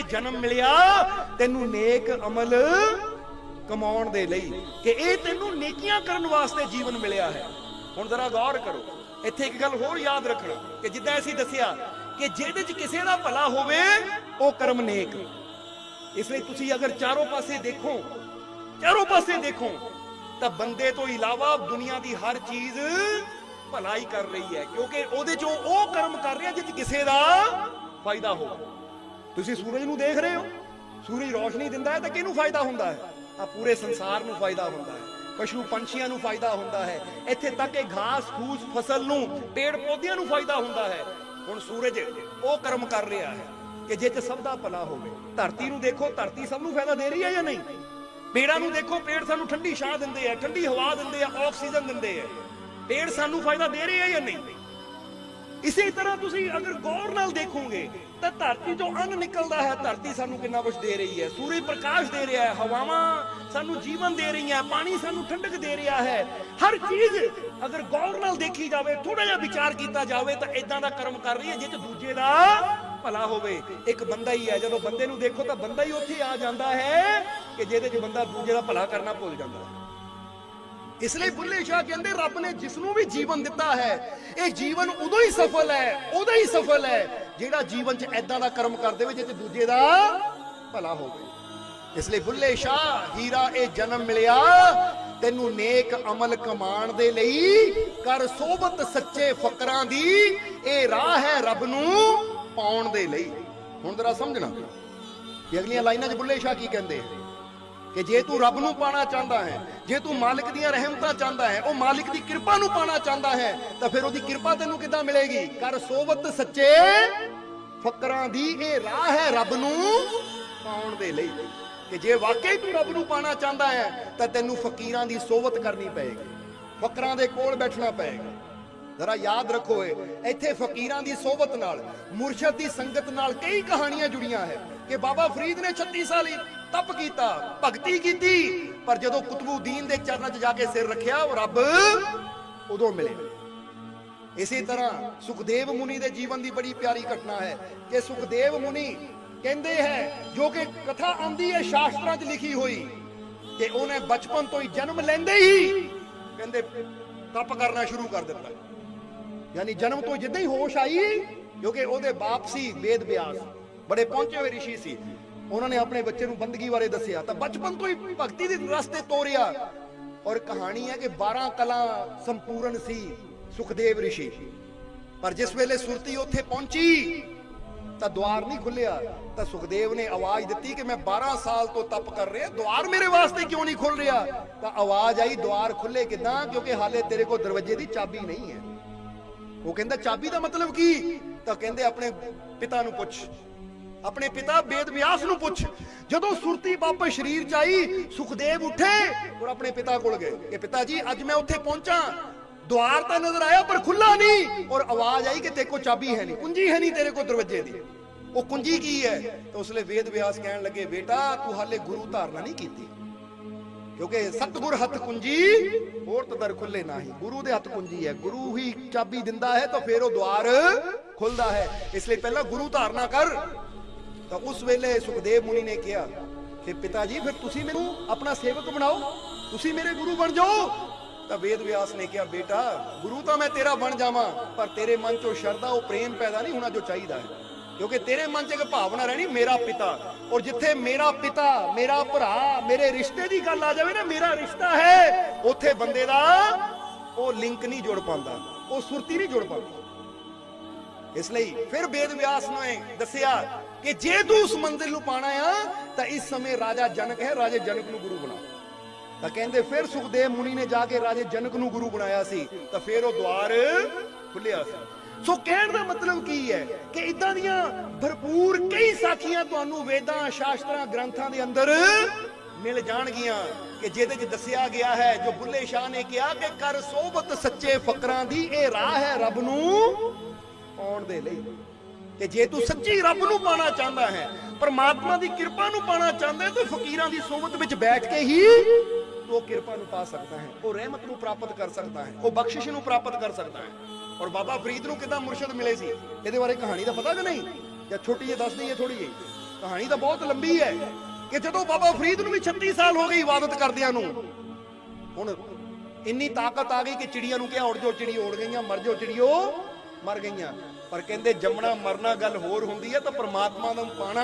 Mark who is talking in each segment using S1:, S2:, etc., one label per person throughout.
S1: ਇਹ ਜਨਮ ਮਿਲਿਆ, ਤੈਨੂੰ ਨੇਕ ਅਮਲ ਕਮਾਉਣ ਦੇ ਲਈ ਕਿ ਇਹ ਤੈਨੂੰ ਨੇਕੀਆਂ ਕਰਨ ਵਾਸਤੇ ਜੀਵਨ ਮਿਲਿਆ ਹੈ। ਹੁਣ ਜ਼ਰਾ ਗੌਰ ਕਰੋ, ਇੱਥੇ ਇੱਕ ਗੱਲ ਹੋਰ ਯਾਦ ਰੱਖਣਾ ਕਿ ਜਿੱਦਾਂ ਅਸੀਂ ਦੱਸਿਆ ਕਿ ਜਿਹਦੇ 'ਚ ਕਿਸੇ ਦਾ ਭਲਾ ਹੋਵੇ, ਉਹ ਕਰਮ ਨੇਕ। ਇਸ ਲਈ ਤੁਸੀਂ ਅਗਰ ਚਾਰੋਂ ਪਾਸੇ ਦੇਖੋ, ਚਾਰੋਂ ਪਾਸੇ ਦੇਖੋ, ਤਾਂ ਬੰਦੇ ਤੋਂ ਇਲਾਵਾ ਦੁਨੀਆ ਦੀ ਹਰ ਚੀਜ਼ ਭਲਾਈ ਕਰ ਰਹੀ ਹੈ, ਕਿਉਂਕਿ ਉਹਦੇ ਚੋਂ ਉਹ ਕਰਮ ਕਰ ਰਿਹਾ ਜਿਸ 'ਚ ਕਿਸੇ ਦਾ ਫਾਇਦਾ ਹੋ ਤੁਸੀਂ ਸੂਰਜ ਨੂੰ ਦੇਖ ਰਹੇ ਹੋ? ਸੂਰਜ ਰੋਸ਼ਨੀ ਦਿੰਦਾ ਹੈ ਤਾਂ ਕਿਹਨੂੰ ਫਾਇਦਾ ਹੁੰਦਾ ਹੈ? ਆ ਪੂਰੇ ਸੰਸਾਰ ਨੂੰ ਫਾਇਦਾ ਹੁੰਦਾ ਹੈ। ਪਸ਼ੂ ਪੰਛੀਆਂ ਨੂੰ ਫਾਇਦਾ ਹੁੰਦਾ ਹੈ। ਇੱਥੇ ਤੱਕ ਕਿ ਘਾਸ ਫੂਸ ਫਸਲ ਨੂੰ, ਪੇੜ ਪੌਦਿਆਂ ਨੂੰ ਫਾਇਦਾ ਹੁੰਦਾ ਹੈ। ਹੁਣ ਸੂਰਜ ਉਹ ਕਰਮ ਕਰ ਰਿਹਾ ਹੈ ਕਿ ਜੇ 'ਚ ਸਭ ਦਾ ਭਲਾ ਹੋਵੇ। ਧਰਤੀ ਨੂੰ ਦੇਖੋ, ਧਰਤੀ ਸਭ ਨੂੰ ਫਾਇਦਾ ਦੇ ਰਹੀ ਹੈ ਜਾਂ ਨਹੀਂ? ਪੇੜਾਂ ਨੂੰ ਦੇਖੋ, ਪੇੜ ਸਾਨੂੰ ਠੰਡੀ ਛਾਂ ਦਿੰਦੇ ਆ ਠੰਡੀ ਹਵਾ ਦਿੰਦੇ ਆ ਆਕਸੀਜਨ ਦਿੰਦੇ ਆ ਪੇੜ ਸਾਨੂੰ ਫਾਇਦਾ ਦੇ ਰਹੇ ਆ ਜਾਂ ਨਹੀਂ? ਇਸੇ ਤਰ੍ਹਾਂ ਤੁਸੀਂ ਅਗਰ ਗੌਰ ਨਾਲ ਦੇਖੋਗੇ, ਤਾਂ ਧਰਤੀ ਤੋਂ ਅੰਨ ਨਿਕਲਦਾ ਹੈ, ਧਰਤੀ ਸਾਨੂੰ ਕਿੰਨਾ ਕੁਝ ਦੇ ਰਹੀ ਹੈ। ਸੂਰਜ ਪ੍ਰਕਾਸ਼ ਦੇ ਰਿਹਾ ਹੈ, ਹਵਾਵਾਂ ਸਾਨੂੰ ਜੀਵਨ ਦੇ ਰਹੀਆਂ ਪਾਣੀ ਸਾਨੂੰ ਠੰਡਕ ਦੇ ਰਿਹਾ ਹੈ। ਹਰ ਚੀਜ਼ ਅਗਰ ਗੌਰ ਨਾਲ ਦੇਖੀ ਜਾਵੇ ਥੋੜਾ ਜਿਹਾ ਵਿਚਾਰ ਕੀਤਾ ਜਾਵੇ, ਤਾਂ ਇਦਾਂ ਦਾ ਕਰਮ ਕਰ ਰਹੀ ਹੈ, ਜਿਹ ਦੂਜੇ ਦਾ ਭਲਾ ਹੋਵੇ। ਇੱਕ ਬੰਦਾ ਹੀ ਹੈ, ਜਦੋਂ ਬੰਦੇ ਨੂੰ ਦੇਖੋ ਤਾਂ ਬੰਦਾ ਹੀ ਉੱਥੇ ਆ ਜਾਂਦਾ ਹੈ ਕਿ ਜਿਹਦੇ 'ਚ ਬੰਦਾ ਦੂਜੇ ਦਾ ਭਲਾ ਕਰਨਾ ਭੁੱਲ ਜਾਂਦਾ ਹੈ। ਇਸ ਲਈ ਬੁੱਲੇ ਸ਼ਾਹ ਕਹਿੰਦੇ, ਰੱਬ ਨੇ ਜਿਸ ਨੂੰ ਵੀ ਜੀਵਨ ਦਿੱਤਾ ਹੈ, ਇਹ ਜੀਵਨ ਉਦੋਂ ਹੀ ਸਫਲ ਹੈ ਉਹਦਾ ਹੀ ਸਫਲ ਹੈ ਜਿਹੜਾ ਜੀਵਨ 'ਚ ਐਦਾਂ ਦਾ ਕਰਮ ਕਰ ਦੇਵੇ ਜਿੱਥੇ ਦੂਜੇ ਦਾ ਭਲਾ ਹੋਵੇ। ਇਸ ਲਈ ਬੁੱਲੇ ਸ਼ਾਹ, ਹੀਰਾ ਇਹ ਜਨਮ ਮਿਲਿਆ, ਤੈਨੂੰ ਨੇਕ ਅਮਲ ਕਮਾਣ ਦੇ ਲਈ ਕਰ ਸੋਬਤ ਸੱਚੇ ਫਕਰਾਂ ਦੀ ਇਹ ਰਾਹ ਹੈ ਰੱਬ ਨੂੰ ਪਾਉਣ ਦੇ ਲਈ। ਹੁਣ ਜ਼ਰਾ ਸਮਝਣਾ ਕਿ ਅਗਲੀਆਂ ਲਾਈਨਾਂ 'ਚ ਬੁੱਲੇ ਸ਼ਾਹ ਕੀ ਕਹਿੰਦੇ? ਕਿ ਜੇ ਤੂੰ ਰੱਬ ਨੂੰ ਪਾਣਾ ਚਾਹੁੰਦਾ ਹੈ, ਜੇ ਤੂੰ ਮਾਲਿਕ ਦੀਆਂ ਰਹਿਮਤਾਂ ਚਾਹੁੰਦਾ ਹੈ, ਉਹ ਮਾਲਿਕ ਦੀ ਕਿਰਪਾ ਨੂੰ ਪਾਣਾ ਚਾਹੁੰਦਾ ਹੈ, ਤਾਂ ਫਿਰ ਉਹਦੀ ਕਿਰਪਾ ਤੈਨੂੰ ਕਿੱਦਾਂ ਮਿਲੇਗੀ? ਕਰ ਸੋਬਤ ਸੱਚੇ ਫਕਰਾਂ ਦੀ ਇਹ ਰਾਹ ਹੈ ਰੱਬ ਨੂੰ ਪਾਉਣ ਦੇ ਲਈ। ਕਿ ਜੇ ਵਾਕਈ ਤੂੰ ਰੱਬ ਨੂੰ ਪਾਣਾ ਚਾਹੁੰਦਾ ਹੈ, ਤਾਂ ਤੈਨੂੰ ਫਕੀਰਾਂ ਦੀ ਸੋਵਤ ਕਰਨੀ ਪਏਗੀ। ਫਕਰਾਂ ਦੇ ਕੋਲ ਬੈਠਣਾ ਪਏਗਾ। ਜ਼ਰਾ ਯਾਦ ਰੱਖੋ ਇੱਥੇ ਫਕੀਰਾਂ ਦੀ ਸੋਬਤ ਨਾਲ, ਮੁਰਸ਼ਦ ਦੀ ਸੰਗਤ ਨਾਲ ਕਈ ਕਹਾਣੀਆਂ ਜੁੜੀਆਂ ਹੈ। ਕਿ ਬਾਬਾ ਫਰੀਦ ਨੇ 36 ਸਾਲ ਹੀ ਤਪ ਕੀਤਾ, ਭਗਤੀ ਕੀਤੀ, ਪਰ ਜਦੋਂ ਕੁਤਬੂਦੀਨ ਦੇ ਚਰਨਾਂ 'ਚ ਜਾ ਕੇ ਸਿਰ ਰੱਖਿਆ, ਉਹ ਰੱਬ ਉਦੋਂ ਮਿਲੇ। ਇਸੇ ਤਰ੍ਹਾਂ ਸੁਖਦੇਵ ਮੁਨੀ ਦੇ ਜੀਵਨ ਦੀ ਬੜੀ ਪਿਆਰੀ ਘਟਨਾ ਹੈ ਕਿ ਸੁਖਦੇਵ ਮੁਨੀ ਕਹਿੰਦੇ ਹੈ, ਜੋ ਕਿ ਕਥਾ ਆਂਦੀ ਹੈ, ਸ਼ਾਸਤਰਾਂ 'ਚ ਲਿਖੀ ਹੋਈ ਕਿ ਉਹਨੇ ਬਚਪਨ ਤੋਂ ਹੀ ਜਨਮ ਲੈਂਦੇ ਹੀ ਕਹਿੰਦੇ ਤਪ ਕਰਨਾ ਸ਼ੁਰੂ ਕਰ ਦਿੱਤਾ। ਯਾਨੀ ਜਨਮ ਤੋਂ ਜਿੱਦਾਂ ਹੀ ਹੋਸ਼ ਆਈ, ਕਿਉਂਕਿ ਉਹਦੇ ਬਾਪ ਸੀ ਵੇਦ ਵਿਆਸ ਬੜੇ ਪਹੁੰਚੇ ਹੋਏ ਰਿਸ਼ੀ ਸੀ। ਉਹਨਾਂ ਨੇ ਆਪਣੇ ਬੱਚੇ ਨੂੰ ਬੰਦਗੀ ਬਾਰੇ ਦੱਸਿਆ। ਤਾਂ ਬਚਪਨ ਤੋਂ ਹੀ ਭਗਤੀ ਦੇ ਰਸਤੇ ਤੋਰਿਆ। ਔਰ ਕਹਾਣੀ ਹੈ ਕਿ 12 ਕਲਾ ਸੰਪੂਰਨ ਸੀ ਸੁਖਦੇਵ ਰਿਸ਼ੀ। ਪਰ ਜਿਸ ਵੇਲੇ ਸੁਰਤੀ ਉੱਥੇ ਪਹੁੰਚੀ, ਤਾਂ ਦੁਆਰ ਨਹੀਂ ਖੁੱਲਿਆ। ਤਾਂ ਸੁਖਦੇਵ ਨੇ ਆਵਾਜ਼ ਦਿੱਤੀ ਕਿ ਮੈਂ 12 ਸਾਲ ਤੋਂ ਤਪ ਕਰ ਰਿਹਾ, ਦੁਆਰ ਮੇਰੇ ਵਾਸਤੇ ਕਿਉਂ ਨਹੀਂ ਖੁੱਲ ਰਿਹਾ? ਤਾਂ ਆਵਾਜ਼ ਆਈ, ਦੁਆਰ ਖੁੱਲੇ ਕਿਦਾਂ? ਕਿਉਂਕਿ ਹਾਲੇ ਤੇਰੇ ਕੋਲ ਦਰਵਾਜ਼ੇ ਦੀ ਚਾਬੀ ਨਹੀਂ ਹੈ। ਉਹ ਕਹਿੰਦਾ, ਚਾਬੀ ਦਾ ਮਤਲਬ ਕੀ? ਤਾਂ ਕਹਿੰਦੇ ਆਪਣੇ ਪਿਤਾ ਨੂੰ ਪੁੱਛ। ਆਪਣੇ ਪਿਤਾ ਵੇਦ ਵਿਆਸ ਨੂੰ ਪੁੱਛ। ਜਦੋਂ ਸੁਰਤੀ ਵਾਪਸ ਸਰੀਰ ਚ ਆਈ, ਸੁਖਦੇਵ ਉੱਠੇ ਔਰ ਆਪਣੇ ਪਿਤਾ ਕੋਲ ਗਏ। ਕਿ ਪਿਤਾ ਜੀ, ਅੱਜ ਮੈਂ ਉੱਥੇ ਪਹੁੰਚਾਂ। ਦੁਆਰ ਤਾਂ ਨਜ਼ਰ ਆਇਆ, ਪਰ ਖੁੱਲਾ ਨਹੀਂ। ਔਰ ਆਵਾਜ਼ ਆਈ ਕਿ ਤੇਰੇ ਕੋਲ ਚਾਬੀ ਹੈ ਨਹੀਂ। ਕੁੰਜੀ ਹੈ ਨਹੀਂ ਤੇਰੇ ਕੋਲ ਦਰਵਾਜ਼ੇ ਦੀ। ਉਹ ਕੁੰਜੀ ਕੀ ਹੈ? ਤਾਂ ਉਸਲੇ ਵੇਦ ਵਿਆਸ ਕਹਿਣ ਲੱਗੇ, ਬੇਟਾ, ਤੂੰ ਹਾਲੇ ਗੁਰੂ ਧਾਰਨਾ ਨਹੀਂ ਕੀਤੀ। ਕਿਉਂਕਿ ਸਤਗੁਰ ਹੱਥ ਕੁੰਜੀ ਹੋਰ ਤਦਰ ਖੁੱਲੇ ਨਹੀਂ। ਗੁਰੂ ਦੇ ਹੱਥ ਕੁੰਜੀ ਹੈ। ਗੁਰੂ ਹੀ ਚਾਬੀ ਦਿੰਦਾ ਹੈ ਤਾਂ ਫਿਰ ਉਹ ਦਵਾਰ ਖੁੱਲਦਾ ਹੈ। ਇਸ ਲਈ ਪਹਿਲਾਂ ਗੁਰੂ ਧਾਰਨਾ ਕਰ। ਤਾਂ ਉਸ ਵੇਲੇ ਸੁਖਦੇਵ ਮੁਨੀ ਨੇ ਕਿਹਾ ਕਿ ਪਿਤਾ ਜੀ ਫਿਰ ਤੁਸੀਂ ਮੈਨੂੰ ਆਪਣਾ ਸੇਵਕ ਬਣਾਓ, ਤੁਸੀਂ ਮੇਰੇ ਗੁਰੂ ਬਣ ਜਾਓ। ਤਾਂ ਵੇਦ ਵਿਆਸ ਨੇ ਕਿਹਾ, ਬੇਟਾ, ਗੁਰੂ ਤਾਂ ਮੈਂ ਤੇਰਾ ਬਣ ਜਾਵਾਂ, ਪਰ ਤੇਰੇ ਮਨ ਚੋਂ ਸ਼ਰਧਾ ਉਹ ਪ੍ਰੇਮ ਪੈਦਾ ਨਹੀਂ ਹੋਣਾ ਜੋ ਚਾਹੀਦਾ ਹੈ। ਕਿਉਂਕਿ ਤੇਰੇ ਮਨ 'ਚ ਇੱਕ ਭਾਵਨਾ ਰਹਿਣੀ, ਮੇਰਾ ਪਿਤਾ। ਔਰ ਜਿੱਥੇ ਮੇਰਾ ਪਿਤਾ, ਮੇਰਾ ਭਰਾ, ਮੇਰੇ ਰਿਸ਼ਤੇ ਦੀ ਗੱਲ ਆ ਜਾਵੇ ਨਾ, ਮੇਰਾ ਰਿਸ਼ਤਾ ਹੈ, ਉੱਥੇ ਬੰਦੇ ਦਾ ਉਹ ਲਿੰਕ ਨਹੀਂ ਜੁੜ ਪਾਉਂਦਾ, ਉਹ ਸੁਰਤੀ ਨਹੀਂ ਜੁੜ ਪਾਉਂਦਾ। ਇਸ ਲਈ ਫਿਰ ਵੇਦ ਵਿਆਸ ਨੇ ਦੱਸਿਆ ਕਿ ਜੇ ਤੂੰ ਉਸ ਮੰਜ਼ਿਲ ਨੂੰ ਪਾਣਾ ਆ, ਤਾਂ ਇਸ ਸਮੇਂ ਰਾਜਾ ਜਨਕ ਹੈ, ਰਾਜੇ ਜਨਕ ਨੂੰ ਗੁਰੂ ਬਣਾ। ਤਾਂ ਕਹਿੰਦੇ ਫਿਰ ਸੁਖਦੇਵ ਮੁਨੀ ਨੇ ਜਾ ਕੇ ਰਾਜੇ ਜਨਕ ਨੂੰ ਗੁਰੂ ਬਣਾਇਆ ਸੀ, ਤਾਂ ਫਿਰ ਉਹ ਦਵਾਰ ਖੁੱਲਿਆ ਸੀ। ਸੋ ਕਹਿਣ ਦਾ ਮਤਲਬ ਕੀ ਹੈ ਕਿ ਇਦਾਂ ਦੀਆਂ ਭਰਪੂਰ ਕਈ ਸਾਖੀਆਂ ਤੁਹਾਨੂੰ ਵੇਦਾਂ, ਸ਼ਾਸਤਰਾਂ, ਗ੍ਰੰਥਾਂ ਦੇ ਅੰਦਰ ਮਿਲ ਜਾਣਗੀਆਂ ਕਿ ਜਿਹਦੇ 'ਚ ਦੱਸਿਆ ਗਿਆ ਹੈ, ਜੋ ਬੁੱਲੇ ਸ਼ਾਹ ਨੇ ਕਿਹਾ ਕਿ ਕਰ ਸੋਬਤ ਸੱਚੇ ਫਕਰਾਂ ਦੀ ਇਹ ਰਾਹ ਹੈ ਰੱਬ ਨੂੰ ਆਉਣ ਦੇ ਲਈ। ਕਿ ਜੇ ਤੂੰ ਸੱਚੀ ਰੱਬ ਨੂੰ ਪਾਣਾ ਚਾਹੁੰਦਾ ਹੈ, ਪਰਮਾਤਮਾ ਦੀ ਕਿਰਪਾ ਨੂੰ ਪਾਣਾ ਚਾਹੁੰਦਾ ਹੈ, ਤਾਂ ਫਕੀਰਾਂ ਦੀ ਸੋਬਤ ਵਿੱਚ ਬੈਠ ਕੇ ਹੀ ਉਹ ਕਿਰਪਾ ਨੂੰ ਪਾ ਸਕਦਾ ਹੈ, ਉਹ ਰਹਿਮਤ ਨੂੰ ਪ੍ਰਾਪਤ ਕਰ ਸਕਦਾ ਹੈ, ਉਹ ਬਖਸ਼ਿਸ਼ ਨੂੰ ਪ੍ਰਾਪਤ ਕਰ ਸਕਦਾ ਹੈ। ਔਰ ਬਾਬਾ ਫਰੀਦ ਨੂੰ ਕਿਦਾਂ ਮੁਰਸ਼ਦ ਮਿਲੇ ਸੀ? ਇਹਦੇ ਬਾਰੇ ਕਹਾਣੀ ਦਾ ਪਤਾ ਕਿ ਨਹੀਂ? ਜਾਂ ਛੋਟੀ ਜਿਹੀ ਦੱਸ ਦਈਏ ਥੋੜੀ ਜਿਹੀ। ਕਹਾਣੀ ਤਾਂ ਬਹੁਤ ਲੰਬੀ ਹੈ ਕਿ ਜਦੋਂ ਬਾਬਾ ਫਰੀਦ ਨੂੰ ਵੀ 36 ਸਾਲ ਹੋ ਗਏ ਇਬਾਦਤ ਕਰਦਿਆਂ ਨੂੰ, ਹੁਣ ਇੰਨੀ ਤਾਕਤ ਆ ਗਈ ਕਿ ਚਿੜੀਆਂ ਨੂੰ ਕਿਹਾ ਉੜ ਜੋ, ਚਿੜੀ ਉੜ ਗਈਆਂ, ਮਰ ਜੋ, ਚਿੜੀਓ। ਮਰ ਗਈਆਂ। ਪਰ ਕਹਿੰਦੇ ਜੰਮਣਾ ਮਰਨਾ ਗੱਲ ਹੋਰ ਹੁੰਦੀ ਹੈ ਤਾਂ ਪ੍ਰਮਾਤਮਾ ਨੂੰ ਪਾਣਾ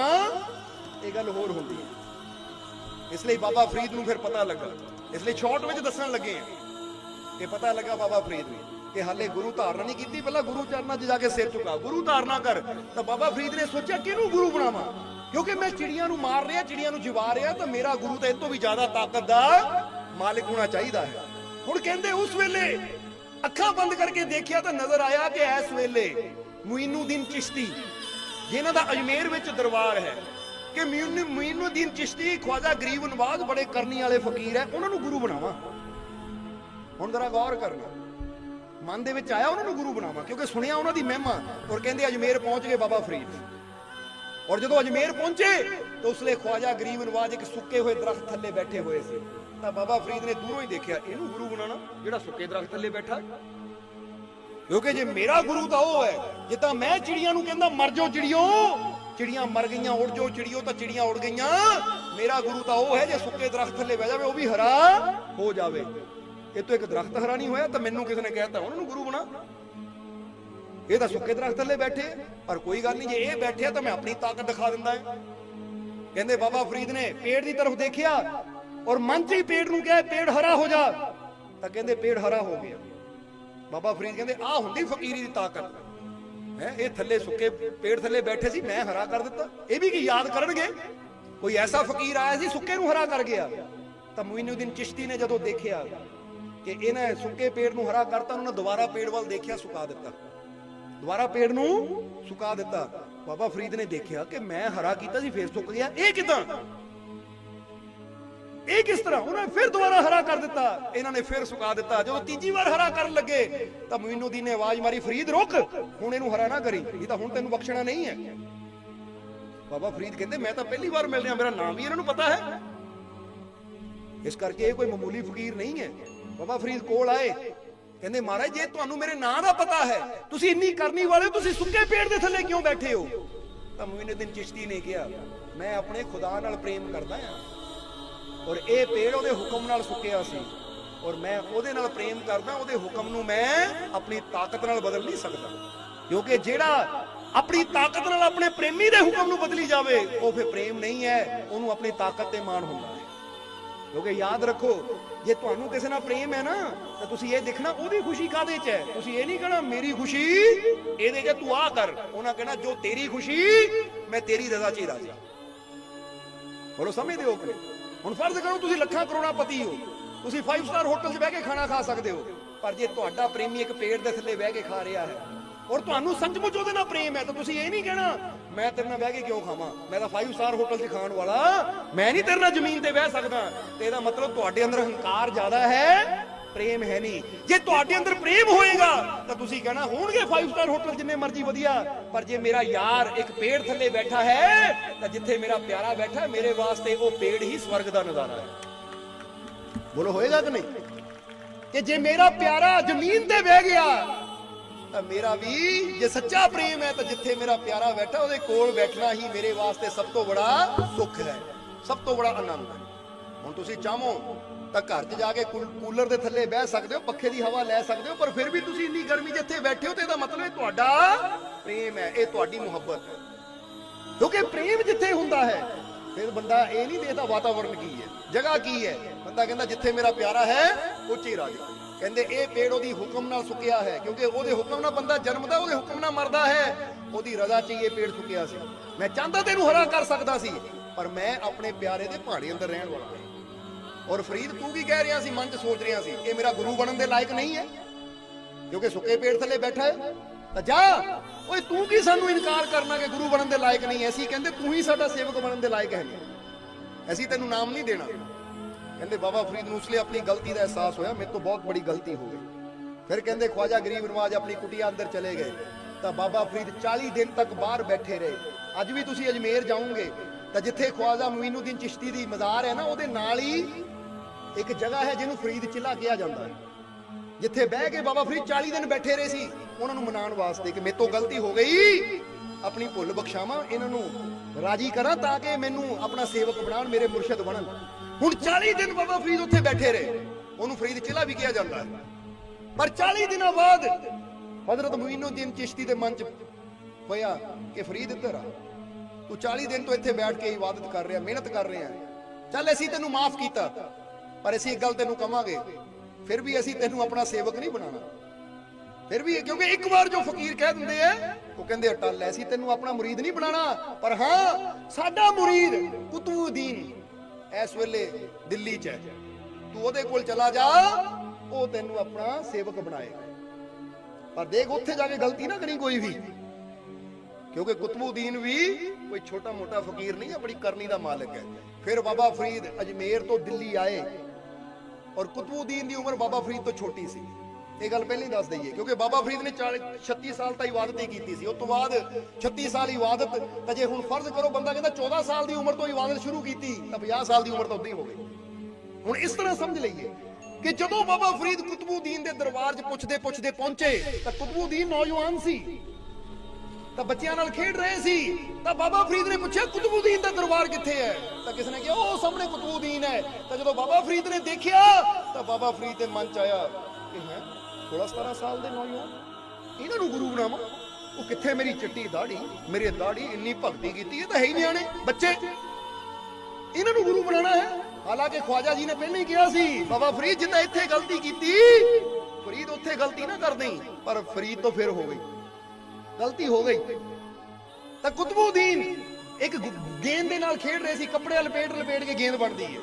S1: ਇਹ ਗੱਲ ਹੋਰ ਹੁੰਦੀ ਹੈ। ਇਸ ਲਈ ਬਾਬਾ ਫਰੀਦ ਨੂੰ ਫਿਰ ਪਤਾ ਲੱਗਾ। ਇਸ ਲਈ ਸ਼ਾਰਟ ਵਿੱਚ ਦੱਸਣ ਲੱਗੇ ਆ ਕਿ ਪਤਾ ਲੱਗਾ ਬਾਬਾ ਫਰੀਦ ਨੂੰ ਕਿ ਹਾਲੇ ਗੁਰੂ ਧਾਰਨਾ ਨਹੀਂ ਕੀਤੀ, ਪਹਿਲਾਂ ਗੁਰੂ ਚਰਨਾਂ 'ਚ ਜਾ ਕੇ ਸਿਰ ਝੁਕਾ। ਗੁਰੂ ਧਾਰਨਾ ਕਰ, ਤਾਂ ਬਾਬਾ ਫਰੀਦ ਨੇ ਸੋਚਿਆ ਕਿਹਨੂੰ ਗੁਰੂ ਬਣਾਵਾਂ? ਕਿਉਂਕਿ ਮੈਂ ਚਿੜੀਆਂ ਨੂੰ ਮਾਰ ਰਿਹਾ, ਚਿੜੀਆਂ ਨੂੰ ਜਿਵਾ ਰਿਹਾ, ਤਾਂ ਮੇਰਾ ਗੁਰੂ ਤਾਂ ਇਹ ਤੋਂ ਵੀ ਜ਼ਿਆਦਾ ਤਾਕਤ ਦਾ ਮਾਲਿਕ ਹੋਣਾ ਚਾਹੀਦਾ ਹੈ। ਹੁਣ ਕਹਿੰਦੇ ਉਸ ਵੇਲੇ ਅੱਖਾਂ ਬੰਦ ਕਰਕੇ ਦੇਖਿਆ ਤਾਂ ਨਜ਼ਰ ਆਇਆ ਕਿ ਇਸ ਵੇਲੇ ਮੁਇਨੂਦੀਨ ਚਿਸ਼ਤੀ, ਜਿਨ੍ਹਾਂ ਦਾ ਅਜਮੇਰ ਵਿੱਚ ਦਰਬਾਰ ਹੈ, ਕਿ ਮੁਇਨ- ਚਿਸ਼ਤੀ, ਖਵਾਜਾ ਗਰੀਬ ਨਵਾਜ਼ ਬੜੇ ਕਰਨੀ ਵਾਲੇ ਫਕੀਰ ਹੈ, ਉਹਨਾਂ ਨੂੰ ਗੁਰੂ ਬਣਾਵਾਂ। ਹੁਣ ਜ਼ਰਾ ਗੌਰ ਕਰਨਾ। ਮਨ ਦੇ ਵਿੱਚ ਆਇਆ ਉਹਨਾਂ ਨੂੰ ਗੁਰੂ ਬਣਾਵਾਂ, ਕਿਉਂਕਿ ਸੁਣਿਆ ਉਹਨਾਂ ਦੀ ਮਹਿਮਾ, ਔਰ ਕਹਿੰਦੇ ਅਜਮੇਰ ਪਹੁੰਚ ਗਏ ਬਾਬਾ ਫਰੀਦ। ਔਰ ਜਦੋਂ ਅਜਮੇਰ ਪਹੁੰਚੇ, ਤਾਂ ਉਸਲੇ ਖਵਾਜਾ ਗਰੀਬ ਨਵਾਜ਼ ਇੱਕ ਸੁੱਕੇ ਹੋਏ ਦਰਖਤ ਥੱਲੇ ਬੈਠੇ ਹੋਏ ਸੀ। ਤਾਂ ਬਾਬਾ ਫਰੀਦ ਨੇ ਦੂਰੋਂ ਹੀ ਦੇਖਿਆ, ਇਹਨੂੰ ਗੁਰੂ ਬਣਾਉਣਾ, ਜਿਹੜਾ ਸੁੱਕੇ ਦਰਖਤ ਥੱਲੇ ਬੈਠਾ ਕਿਉਂਕਿ ਜੇ ਮੇਰਾ ਗੁਰੂ ਤਾਂ ਉਹ ਹੈ, ਜੇ ਤਾਂ ਮੈਂ ਚਿੜੀਆਂ ਨੂੰ ਕਹਿੰਦਾ, ਮਰ ਜਾਓ ਚਿੜੀਓ। ਚਿੜੀਆਂ ਮਰ ਗਈਆਂ ਉੜ ਜਾਓ ਚਿੜੀਓ, ਤਾਂ ਚਿੜੀਆਂ ਉੜ ਗਈਆਂ। ਮੇਰਾ ਗੁਰੂ ਤਾਂ ਉਹ ਹੈ, ਜੇ ਸੁੱਕੇ ਦਰਖਤ ਥੱਲੇ ਬਹਿ ਜਾਵੇ, ਉਹ ਵੀ ਹਰਾ ਹੋ ਜਾਵੇ। ਇਹ ਤੋਂ ਇੱਕ ਦਰਖਤ ਹਰਾ ਨਹੀਂ ਹੋਇਆ, ਤਾਂ ਮੈਨੂੰ ਕਿਸੇ ਨੇ ਕਹਿਤਾ ਉਹਨਾਂ ਨੂੰ ਗੁਰੂ ਬਣਾ। ਇਹ ਤਾਂ ਸੁੱਕੇ ਦਰਖਤ ਥੱਲੇ ਬੈਠੇ, ਪਰ ਕੋਈ ਗੱਲ ਨਹੀਂ, ਜੇ ਇਹ ਬੈਠੇ ਤਾਂ ਮੈਂ ਆਪਣੀ ਤਾਕਤ ਦਿਖਾ ਦਿੰਦਾ ਹੈ। ਕਹਿੰਦੇ ਬਾਬਾ ਫਰੀਦ ਨੇ ਪੇੜ ਦੀ ਤਰਫ ਦੇਖਿਆ ਔਰ ਮਨ 'ਚ ਪੇੜ ਨੂੰ ਕਿਹਾ, ਪੇੜ ਹਰਾ ਹੋ ਜਾ। ਤਾਂ ਕਹਿੰਦੇ ਪੇੜ ਹਰਾ ਹੋ ਗਿਆ। ਬਾਬਾ ਫਰੀਦ ਕਹਿੰਦੇ, ਆਹ ਹੁੰਦੀ ਫਕੀਰੀ ਦੀ ਤਾਕਤ। ਹੈ, ਇਹ ਥੱਲੇ ਸੁੱਕੇ ਪੇੜ ਥੱਲੇ ਬੈਠੇ ਸੀ, ਮੈਂ ਹਰਾ ਕਰ ਦਿੱਤਾ। ਇਹ ਵੀ ਕੀ ਯਾਦ ਕਰਨਗੇ? ਕੋਈ ਐਸਾ ਫਕੀਰ ਆਇਆ ਸੀ, ਸੁੱਕੇ ਨੂੰ ਹਰਾ ਕਰ ਗਿਆ। ਤਾਂ ਮੁਇਨੂਦੀਨ ਚਿਸ਼ਤੀ ਨੇ ਜਦੋਂ ਦੇਖਿਆ ਕਿ ਇਹਨਾਂ ਸੁੱਕੇ ਪੇੜ ਨੂੰ ਹਰਾ ਕਰਤਾ, ਉਹਨਾਂ ਨੇ ਦੁਬਾਰਾ ਪੇੜ ਵੱਲ ਦੇਖਿਆ, ਸੁਕਾ ਦਿੱਤਾ। ਦੁਬਾਰਾ ਪੇੜ ਨੂੰ ਸੁਕਾ ਦਿੱਤਾ। ਬਾਬਾ ਫਰੀਦ ਨੇ ਦੇਖਿਆ ਕਿ ਮੈਂ ਹਰਾ ਕੀਤਾ ਸੀ, ਫੇਰ ਸੁੱਕ ਗਿਆ। ਇਹ ਕਿਦਾਂ? ਇਹ ਕਿਸ ਤਰ੍ਹਾਂ? ਉਹਨਾਂ ਨੇ ਫਿਰ ਦੁਬਾਰਾ ਹਰਾ ਕਰ ਦਿੱਤਾ। ਇਹਨਾਂ ਨੇ ਫਿਰ ਸੁਕਾ ਦਿੱਤਾ। ਜਦੋਂ ਤੀਜੀ ਵਾਰ ਹਰਾ ਕਰਨ ਲੱਗੇ ਤਾਂ ਮੋਇਨੂਦੀਨ ਨੇ ਆਵਾਜ਼ ਮਾਰੀ ਫਰੀਦ ਰੁਕ! ਹੁਣ ਇਹਨੂੰ ਹਰਾ ਨਾ ਕਰੀ। ਇਹ ਤਾਂ ਹੁਣ ਤੈਨੂੰ ਬਖਸ਼ਣਾ ਨਹੀਂ ਹੈ। ਬਾਬਾ ਫਰੀਦ ਕਹਿੰਦੇ ਮੈਂ ਤਾਂ ਪਹਿਲੀ ਵਾਰ ਮਿਲ ਰਿਹਾ। ਮੇਰਾ ਨਾਮ ਵੀ ਇਹਨਾਂ ਨੂੰ ਪਤਾ ਹੈ। ਇਸ ਕਰਕੇ ਇਹ ਕੋਈ ਮਾਮੂਲੀ ਫਕੀਰ ਨਹੀਂ ਹੈ। ਬਾਬਾ ਫਰੀਦ ਕੋਲ ਆਏ। ਕਹਿੰਦੇ ਮਹਾਰਾਜ ਜੇ ਤੁਹਾਨੂੰ ਮੇਰੇ ਨਾਂ ਦਾ ਪਤਾ ਹੈ ਤੁਸੀਂ ਇੰਨੀ ਕਰਨੀ ਵਾਲੇ ਹੋ, ਤੁਸੀਂ ਸੁੱਕੇ ਪੇੜ ਦੇ ਥੱਲੇ ਕਿਉਂ ਬੈਠੇ ਹੋ? ਤਾਂ ਮੁਇਨੂਦੀਨ ਚਿਸ਼ਤੀ ਨੇ ਕਿਹਾ ਮੈਂ ਆਪਣੇ ਖੁਦਾ ਨਾਲ ਪ੍ਰੇਮ ਕਰਦਾ ਹਾਂ। ਔਰ ਇਹ ਪੇੜ ਉਹਦੇ ਹੁਕਮ ਨਾਲ ਸੁੱਕਿਆ ਸੀ। ਔਰ ਮੈਂ ਉਹਦੇ ਨਾਲ ਪ੍ਰੇਮ ਕਰਦਾ, ਉਹਦੇ ਹੁਕਮ ਨੂੰ ਮੈਂ ਆਪਣੀ ਤਾਕਤ ਨਾਲ ਬਦਲ ਨਹੀਂ ਸਕਦਾ। ਕਿਉਂਕਿ ਜਿਹੜਾ ਆਪਣੀ ਤਾਕਤ ਨਾਲ ਆਪਣੇ ਪ੍ਰੇਮੀ ਦੇ ਹੁਕਮ ਨੂੰ ਬਦਲੀ ਜਾਵੇ, ਉਹ ਫਿਰ ਪ੍ਰੇਮ ਨਹੀਂ ਹੈ, ਉਹਨੂੰ ਆਪਣੀ ਤਾਕਤ ਤੇ ਮਾਣ ਹੁੰਦਾ ਹੈ। ਕਿਉਂਕਿ ਯਾਦ ਰੱਖੋ, ਜੇ ਤੁਹਾਨੂੰ ਕਿਸੇ ਨਾਲ ਪ੍ਰੇਮ ਹੈ ਨਾ, ਤਾਂ ਤੁਸੀਂ ਇਹ ਦੇਖਣਾ ਉਹਦੀ ਖੁਸ਼ੀ ਕਾਦੇ 'ਚ ਹੈ? ਤੁਸੀਂ ਇਹ ਨਹੀਂ ਕਹਿਣਾ, ਮੇਰੀ ਖੁਸ਼ੀ, ਇਹਦੇ 'ਚ ਤੂੰ ਆ ਕਰ। ਉਹਨਾਂ ਕਹਿਣਾ, ਜੋ ਤੇਰੀ ਖੁਸ਼ੀ, ਮੈਂ ਤੇਰੀ ਰਜ਼ਾ 'ਚ ਹੀ ਰਾਜ਼ੀ ਬੋਲੋ, ਸਮਝਦੇ ਹੋ ਕਿ ਹੁਣ ਫਰਜ਼ ਕਰੋ ਤੁਸੀਂ ਲੱਖਾਂ ਕਰੋੜਾਂ ਪਤੀ ਹੋ। ਤੁਸੀਂ 5 ਸਟਾਰ ਹੋਟਲ 'ਚ ਬਹਿ ਕੇ ਖਾਣਾ ਖਾ ਸਕਦੇ ਹੋ। ਪਰ ਜੇ ਤੁਹਾਡਾ ਪ੍ਰੇਮੀ ਇੱਕ ਪੇੜ ਦੇ ਥੱਲੇ ਬਹਿ ਕੇ ਖਾ ਰਿਹਾ ਹੈ, ਔਰ ਤੁਹਾਨੂੰ ਸੱਚਮੁੱਚ ਉਹਦੇ ਨਾਲ ਪ੍ਰੇਮ ਹੈ, ਤਾਂ ਤੁਸੀਂ ਇਹ ਨਹੀਂ ਕਹਿਣਾ, ਮੈਂ ਤੇਰੇ ਨਾਲ ਬਹਿ ਕੇ ਕਿਉਂ ਖਾਵਾਂ? ਮੈਂ ਤਾਂ 5 ਸਟਾਰ ਹੋਟਲ 'ਚ ਖਾਣ ਵਾਲਾ। ਮੈਂ ਨਹੀਂ ਤੇਰੇ ਨਾਲ ਜ਼ਮੀਨ ਤੇ ਬਹਿ ਸਕਦਾ। ਤੇ ਇਹਦਾ ਮਤਲਬ ਤੁਹਾਡੇ ਅੰਦਰ ਹੰਕਾਰ ਜ਼ਿਆਦਾ ਹੈ ਪ੍ਰੇਮ ਹੈ ਨਹੀਂ। ਜੇ ਤੁਹਾਡੇ ਅੰਦਰ ਪ੍ਰੇਮ ਹੋਏਗਾ ਤਾਂ ਤੁਸੀਂ ਕਹਿਣਾ ਹੋਣਗੇ 5 ਸਟਾਰ ਹੋਟਲ ਜਿੰਨੇ ਮਰਜ਼ੀ ਵਧੀਆ ਪਰ ਜੇ ਮੇਰਾ ਯਾਰ ਇੱਕ ਪੇੜ ਥੱਲੇ ਬੈਠਾ ਹੈ ਤਾਂ ਜਿੱਥੇ ਮੇਰਾ ਪਿਆਰਾ ਬੈਠਾ ਮੇਰੇ ਵਾਸਤੇ ਉਹ ਪੇੜ ਹੀ ਸਵਰਗ ਦਾ ਨਜ਼ਾਰਾ ਹੈ। ਬੋਲੋ ਹੋਏਗਾ ਕਿ ਨਹੀਂ? ਕਿ ਜੇ ਮੇਰਾ ਪਿਆਰਾ ਜ਼ਮੀਨ ਤੇ ਬਹਿ ਗਿਆ ਤਾਂ ਮੇਰਾ ਵੀ ਜੇ ਸੱਚਾ ਪ੍ਰੇਮ ਹੈ ਤਾਂ ਜਿੱਥੇ ਮੇਰਾ ਪਿਆਰਾ ਬੈਠਾ ਉਹਦੇ ਕੋਲ ਬੈਠਣਾ ਹੀ ਮੇਰੇ ਵਾਸਤੇ ਸਭ ਤੋਂ ਬੜਾ ਸੁੱਖ ਹੈ ਸਭ ਤੋਂ ਬੜਾ ਆਨੰਦ ਹੈ। ਹੁਣ ਤੁਸੀਂ ਚਾਹੋ ਤਾਂ ਘਰ 'ਚ ਜਾ ਕੇ ਕੂਲ- ਕੂਲਰ ਦੇ ਥੱਲੇ ਬਹਿ ਸਕਦੇ ਹੋ, ਪੱਖੇ ਦੀ ਹਵਾ ਲੈ ਸਕਦੇ ਹੋ, ਪਰ ਫਿਰ ਵੀ ਤੁਸੀਂ ਇੰਨੀ ਗਰਮੀ 'ਚ ਇੱਥੇ ਬੈਠੇ ਹੋ ਤੇ ਇਹਦਾ ਮਤਲਬ ਇਹ ਤੁਹਾਡਾ ਪ੍ਰੇਮ ਹੈ, ਇਹ ਤੁਹਾਡੀ ਮੁਹੱਬਤ ਹੈ। ਕਿਉਂਕਿ ਪ੍ਰੇਮ ਜਿੱਥੇ ਹੁੰਦਾ ਹੈ, ਫਿਰ ਬੰਦਾ ਇਹ ਨਹੀਂ ਦੇਖਦਾ ਵਾਤਾਵਰਣ ਕੀ ਹੈ, ਜਗ੍ਹਾ ਕੀ ਹੈ। ਬੰਦਾ ਕਹਿੰਦਾ ਜਿੱਥੇ ਮੇਰਾ ਪਿਆਰਾ ਹੈ ਉੱਚੀ ਰਾਜੀ ਕਹਿੰਦੇ ਇਹ ਪੇੜ ਉਹਦੀ ਹੁਕਮ ਨਾਲ ਸੁੱਕਿਆ ਹੈ, ਕਿਉਂਕਿ ਉਹਦੇ ਹੁਕਮ ਨਾਲ ਬੰਦਾ ਜਨਮਦਾ, ਉਹਦੇ ਹੁਕਮ ਨਾਲ ਮਰਦਾ ਹੈ, ਉਹਦੀ ਰਜ਼ਾ 'ਚ ਹੀ ਇਹ ਪੇੜ ਸੁੱਕਿਆ ਸੀ। ਮੈਂ ਚਾਹੁੰਦਾ ਤੈਨੂੰ ਹਰਾ ਕਰ ਸਕਦਾ ਸੀ, ਪਰ ਮੈਂ ਆਪਣੇ ਪਿਆਰੇ ਦੇ ਪਹਾੜੇ ਅੰਦਰ ਰਹਿਣ ਵਾਲਾ ਹਾਂ। ਔਰ ਫਰੀਦ ਤੂੰ ਵੀ ਕਹਿ ਰਿਹਾ ਸੀ? ਮਨ 'ਚ ਸੋਚ ਰਿਹਾ ਸੀ ਇਹ ਮੇਰਾ ਗੁਰੂ ਬਣਨ ਦੇ ਲਾਇਕ ਨਹੀਂ ਹੈ? ਕਿਉਂਕਿ ਸੁੱਕੇ ਪੇੜ ਥੱਲੇ ਬੈਠਾ ਹੈ। ਤਾਂ ਜਾ, ਓਏ ਤੂੰ ਕੀ ਸਾਨੂੰ ਇਨਕਾਰ ਕਰਨਾ ਕਿ ਗੁਰੂ ਬਣਨ ਦੇ ਲਾਇਕ ਨਹੀਂ ਐ ਅਸੀਂ ਕਹਿੰਦੇ ਤੂੰ ਹੀ ਸਾਡਾ ਸੇਵਕ ਬਣਨ ਦੇ ਲਾਇਕ ਹੈ ਅਸੀਂ ਤੈਨੂੰ ਨਾਮ ਨਹੀਂ ਦੇਣਾ। ਕਹਿੰਦੇ, ਬਾਬਾ ਫਰੀਦ ਨੂੰ ਉਸਲੇ ਆਪਣੀ ਗਲਤੀ ਦਾ ਅਹਿਸਾਸ ਹੋਇਆ। ਮੇਰੇ ਤੋਂ ਬਹੁਤ ਬੜੀ ਗਲਤੀ ਹੋ ਗਈ। ਫਿਰ ਕਹਿੰਦੇ, ਖਵਾਜਾ ਗਰੀਬ ਨਵਾਜ ਆਪਣੀ ਕੁਟੀਆ ਅੰਦਰ ਚਲੇ ਗਏ। ਤਾਂ ਬਾਬਾ ਫਰੀਦ 40 ਦਿਨ ਤੱਕ ਬਾਹਰ ਬੈਠੇ ਰਹੇ। ਅੱਜ ਵੀ ਤੁਸੀਂ ਅਜਮੇਰ ਜਾਓਗੇ। ਤਾਂ ਜਿੱਥੇ ਖਵਾਜਾ ਮੀਨੂਦੀਨ ਚਿਸ਼ਤੀ ਦੀ ਮਜ਼ਾਰ ਹੈ ਨਾ, ਉਹਦੇ ਨਾਲ ਹੀ ਇੱਕ ਜਗ੍ਹਾ ਹੈ ਜਿਹਨੂੰ ਫਰੀਦ ਚਿਲਾ ਕਿਹਾ ਜਾਂਦਾ ਹੈ, ਜਿੱਥੇ ਬਹਿ ਕੇ ਬਾਬਾ ਫਰੀਦ 40 ਦਿਨ ਬੈਠੇ ਰਹੇ ਸੀ। ਉਹਨਾਂ ਨੂੰ ਮਨਾਉਣ ਵਾਸਤੇ ਕਿ ਮੇਰੇ ਗਲਤੀ ਹੋ ਗਈ। ਆਪਣੀ ਭੁੱਲ ਬਖਸ਼ਾਵਾਂ, ਇਹਨਾਂ ਨੂੰ ਰਾਜੀ ਕਰਾਂ ਤਾਂ ਕਿ ਮੈਨੂੰ ਆਪਣਾ ਸੇਵਕ ਬਣਾਉਣ, ਮੇਰੇ ਮੁਰਸ਼ਿਦ ਬਣਨ। ਹੁਣ 40 ਦਿਨ ਬਾਬਾ ਫਰੀਦ ਉੱਥੇ ਬੈਠੇ ਰਹੇ। ਉਹਨੂੰ ਫਰੀਦ ਚਿਲਾ ਵੀ ਕਿਹਾ ਜਾਂਦਾ ਹੈ। ਪਰ 40 ਦਿਨਾਂ ਬਾਅਦ ਹਜ਼ਰਤ ਮੁਈਨੁਦੀਨ ਚਿਸ਼ਤੀ ਦੇ ਮਨ 'ਚ ਪਿਆ ਕਿ ਫਰੀਦ ਇੱਧਰ ਆ। ਤੂੰ 40 ਦਿਨ ਤੋਂ ਇੱਥੇ ਬੈਠ ਕੇ ਇਬਾਦਤ ਕਰ ਰਿਹਾ, ਮਿਹਨਤ ਕਰ ਰਿਹਾ। ਚੱਲ ਅਸੀਂ ਤੈਨੂੰ ਮਾਫ ਕੀਤਾ। ਪਰ ਅਸੀਂ ਇੱਕ ਗੱਲ ਤੈਨੂੰ ਕਵਾਂਗੇ, ਫਿਰ ਵੀ ਅਸੀਂ ਤੈਨੂੰ ਆਪਣਾ ਸੇਵਕ ਨਹੀਂ ਬਣਾਉਣਾ। ਫਿਰ ਵੀ ਕਿਉਂਕਿ ਇੱਕ ਵਾਰ ਜੋ ਫਕੀਰ ਕਹਿ ਦਿੰਦੇ ਆ, ਉਹ ਕਹਿੰਦੇ ਅਟਲ ਐ ਸੀ ਤੈਨੂੰ ਆਪਣਾ ਮੁਰੀਦ ਨਹੀਂ ਬਣਾਣਾ ਪਰ ਹਾਂ, ਸਾਡਾ ਮੁਰੀਦ ਕੁਤਬਉਦੀਨ ਇਸ ਵੇਲੇ ਦਿੱਲੀ 'ਚ ਹੈ। ਤੂੰ ਉਹਦੇ ਕੋਲ ਚਲਾ ਜਾ, ਉਹ ਤੈਨੂੰ ਆਪਣਾ ਸੇਵਕ ਬਣਾਏਗਾ। ਪਰ ਦੇਖ, ਉੱਥੇ ਜਾ ਕੇ ਗਲਤੀ ਨਾ ਕਰੀ ਕੋਈ ਵੀ। ਕਿਉਂਕਿ ਕੁਤਬਉਦੀਨ ਵੀ ਕੋਈ ਛੋਟਾ ਮੋਟਾ ਫਕੀਰ ਨਹੀਂ ਹੈ ਬੜੀ ਕਰਨੀ ਦਾ ਮਾਲਕ ਹੈ। ਫਿਰ ਬਾਬਾ ਫਰੀਦ ਅਜਮੇਰ ਤੋਂ ਦਿੱਲੀ ਆਏ। ਔਰ ਕੁਤਬਉਦੀਨ ਦੀ ਉਮਰ ਬਾਬਾ ਫਰੀਦ ਤੋਂ ਛੋਟੀ ਸੀ। ਇਹ ਗੱਲ ਪਹਿਲਾਂ ਹੀ ਦੱਸ ਦਈਏ, ਕਿਉਂਕਿ ਬਾਬਾ ਫਰੀਦ ਨੇ 36 ਸਾਲ ਤਾਂ ਇਬਾਦਤ ਹੀ ਕੀਤੀ ਸੀ। ਉਸ ਤੋਂ ਬਾਅਦ 36 ਸਾਲ ਇਬਾਦਤ, ਤਾਂ ਜੇ ਹੁਣ ਫਰਜ਼ ਕਰੋ ਬੰਦਾ ਕਹਿੰਦਾ 14 ਸਾਲ ਦੀ ਉਮਰ ਤੋਂ ਇਬਾਦਤ ਸ਼ੁਰੂ ਕੀਤੀ, ਤਾਂ 50 ਸਾਲ ਦੀ ਉਮਰ ਤਾਂ ਉਦਾਂ ਹੀ ਹੋ ਗਈ। ਹੁਣ ਇਸ ਤਰ੍ਹਾਂ ਸਮਝ ਲਈਏ ਕਿ ਜਦੋਂ ਬਾਬਾ ਫਰੀਦ ਕੁਤਬਉਦੀਨ ਦੇ ਦਰਬਾਰ 'ਚ ਪੁੱਛਦੇ ਪੁੱਛਦੇ ਪਹੁੰਚੇ, ਤਾਂ ਕੁਤਬਉਦੀਨ ਨੌਜਵਾਨ ਸੀ। ਤਾਂ ਬੱਚਿਆਂ ਨਾਲ ਖੇਡ ਰਹੇ ਸੀ। ਤਾਂ ਬਾਬਾ ਫਰੀਦ ਨੇ ਪੁੱਛਿਆ ਕੁਤਬਉਦੀਨ ਦਾ ਦਰਬਾਰ ਕਿੱਥੇ ਹੈ? ਤਾਂ ਕਿਸ ਨੇ ਕਿਹਾ, ਉਹ ਸਾਹਮਣੇ ਕੁਤਬਉਦੀਨ ਹੈ। ਤਾਂ ਜਦੋਂ ਬਾਬਾ ਫਰੀਦ ਨੇ ਦੇਖਿਆ, ਤਾਂ ਬਾਬਾ ਫਰੀਦ ਦੇ ਮਨ ਚ ਆਇਆ ਕਿ ਹੈ 16 17 ਸਾਲ ਦੇ ਨੌਜਵਾਨ, ਇਹਨਾਂ ਨੂੰ ਗੁਰੂ ਬਣਾਵਾਂ? ਉਹ ਕਿੱਥੇ ਮੇਰੀ ਚਿੱਟੀ ਦਾੜੀ ਮੇਰੀ ਦਾੜੀ ਇੰਨੀ ਭਗਤੀ ਕੀਤੀ ਇਹ ਤਾਂ ਹੈ ਹੀ ਨਿਆਣੇ, ਬੱਚੇ। ਇਹਨਾਂ ਨੂੰ ਗੁਰੂ ਬਣਾਉਣਾ ਹੈ। ਹਾਲਾਂਕਿ ਖਵਾਜਾ ਜੀ ਨੇ ਪਹਿਲਾਂ ਹੀ ਕਿਹਾ ਸੀ, ਬਾਬਾ ਫਰੀਦ ਜਿੰਨਾ ਇੱਥੇ ਗਲਤੀ ਕੀਤੀ, ਫਰੀਦ ਉੱਥੇ ਗਲਤੀ ਨਾ ਕਰਦੀ ਪਰ ਫਰੀਦ ਤੋਂ ਫਿਰ ਹੋ ਗਈ। ਗਲਤੀ ਹੋ ਗਈ। ਤਾਂ ਕੁਤਬਉਦੀਨ ਇੱਕ ਗੇਂਦ ਦੇ ਨਾਲ ਖੇਡ ਰਹੇ ਸੀ ਕੱਪੜੇ ਲਪੇਟ ਲਪੇਟ ਕੇ ਗੇਂਦ ਬਣਦੀ ਹੈ।